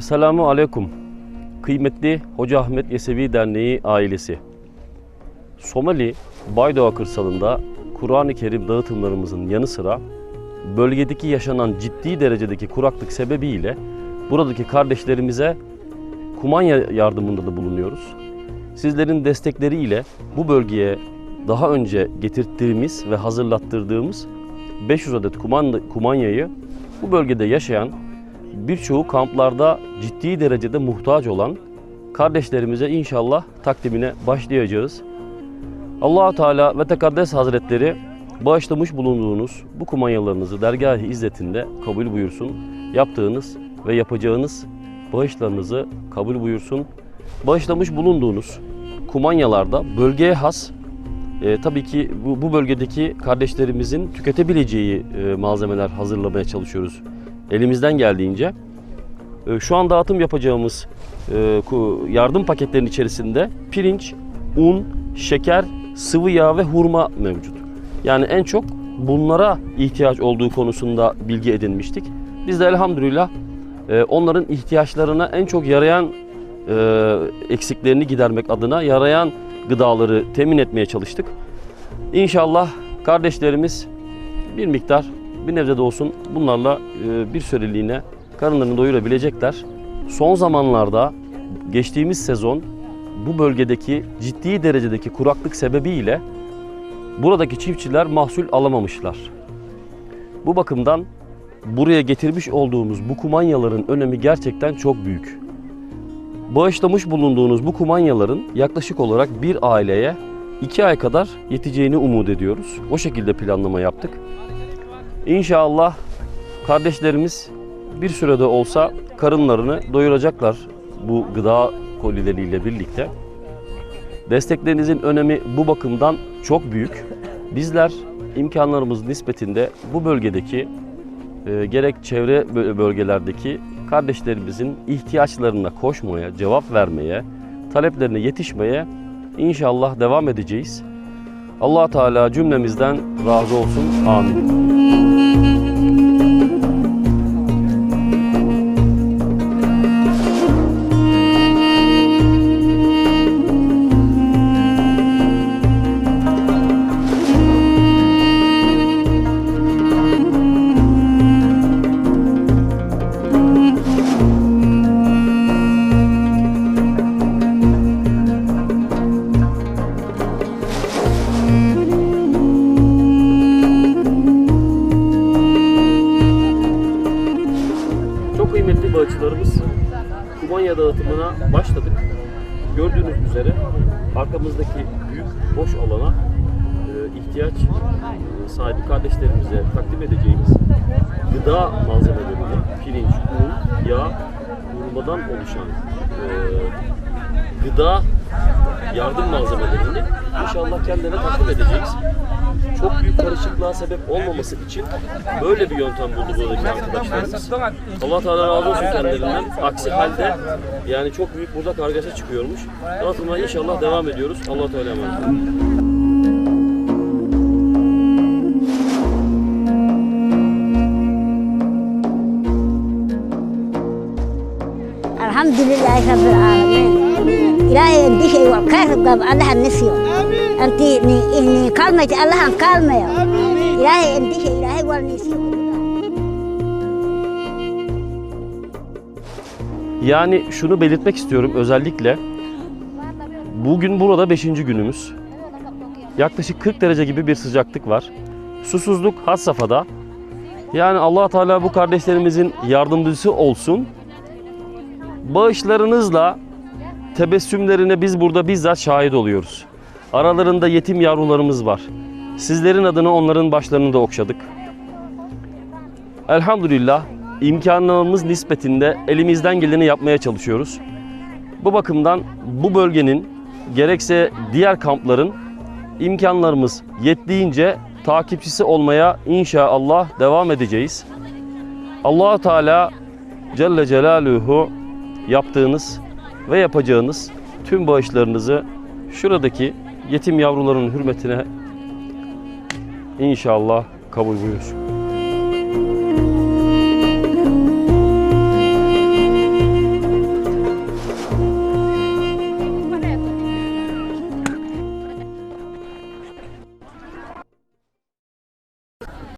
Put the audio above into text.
Esselamu Aleyküm. Kıymetli Hoca Ahmet Yesevi Derneği ailesi. Somali Baydoğa kırsalında Kur'an-ı Kerim dağıtımlarımızın yanı sıra bölgedeki yaşanan ciddi derecedeki kuraklık sebebiyle buradaki kardeşlerimize kumanya yardımında da bulunuyoruz. Sizlerin destekleriyle bu bölgeye daha önce getirttiğimiz ve hazırlattırdığımız 500 adet kumanyayı bu bölgede yaşayan birçoğu kamplarda ciddi derecede muhtaç olan kardeşlerimize inşallah takdimine başlayacağız. allah Teala ve Tekaddes Hazretleri bağışlamış bulunduğunuz bu kumanyalarınızı dergâh-ı izzetinde kabul buyursun. Yaptığınız ve yapacağınız bağışlarınızı kabul buyursun. Bağışlamış bulunduğunuz kumanyalarda bölgeye has e, tabii ki bu, bu bölgedeki kardeşlerimizin tüketebileceği e, malzemeler hazırlamaya çalışıyoruz elimizden geldiğince. E, şu an dağıtım yapacağımız e, yardım paketlerinin içerisinde pirinç, un, şeker, sıvı yağ ve hurma mevcut. Yani en çok bunlara ihtiyaç olduğu konusunda bilgi edinmiştik. Biz de elhamdülillah e, onların ihtiyaçlarına en çok yarayan e, eksiklerini gidermek adına yarayan gıdaları temin etmeye çalıştık. İnşallah kardeşlerimiz bir miktar bir nebze de olsun bunlarla e, bir süreliğine karınlarını doyurabilecekler. Son zamanlarda geçtiğimiz sezon bu bölgedeki ciddi derecedeki kuraklık sebebiyle buradaki çiftçiler mahsul alamamışlar. Bu bakımdan buraya getirmiş olduğumuz bu kumanyaların önemi gerçekten çok büyük. Bağışlamış bulunduğunuz bu kumanyaların yaklaşık olarak bir aileye iki ay kadar yeteceğini umut ediyoruz. O şekilde planlama yaptık. İnşallah kardeşlerimiz bir sürede olsa karınlarını doyuracaklar bu gıda kolileriyle birlikte. Desteklerinizin önemi bu bakımdan çok büyük. Bizler imkanlarımız nispetinde bu bölgedeki e, gerek çevre bö- bölgelerdeki kardeşlerimizin ihtiyaçlarına koşmaya, cevap vermeye, taleplerine yetişmeye inşallah devam edeceğiz. Allah Teala cümlemizden razı olsun. Amin. Kıymetli bağışçılarımız kumanya dağıtımına başladık. Gördüğünüz üzere arkamızdaki büyük boş alana e, ihtiyaç e, sahibi kardeşlerimize takdim edeceğimiz gıda malzemelerini, pirinç, un, yağ, hurmadan oluşan e, gıda yardım malzemelerini inşallah kendilerine takdim edeceğiz. Çok büyük karışıklığa sebep olmaması için böyle bir yöntem buldu buradaki arkadaşlarımız. Allah Teala razı olsun kendilerinden. Aksi halde yani çok büyük burada kargaşa çıkıyormuş. Dağıtılmaya inşallah devam ediyoruz. Allah Teala emanet olun. Elhamdülillahi Rabbil ilaah gishay şey wax kaa rogaba allahan nasiyo anti ni kaalmayta allahan kaalmayo ilaahay andishay şey, ilaahay walnisiyo Yani şunu belirtmek istiyorum özellikle bugün burada 5. günümüz. Yaklaşık 40 derece gibi bir sıcaklık var. Susuzluk had safhada. Yani Allah Teala bu kardeşlerimizin yardımcısı olsun. Bağışlarınızla tebessümlerine biz burada bizzat şahit oluyoruz. Aralarında yetim yavrularımız var. Sizlerin adına onların başlarını da okşadık. Elhamdülillah imkanlarımız nispetinde elimizden geleni yapmaya çalışıyoruz. Bu bakımdan bu bölgenin gerekse diğer kampların imkanlarımız yettiğince takipçisi olmaya inşallah devam edeceğiz. allah Teala Celle Celaluhu yaptığınız ve yapacağınız tüm bağışlarınızı şuradaki yetim yavruların hürmetine inşallah kabul buyursun.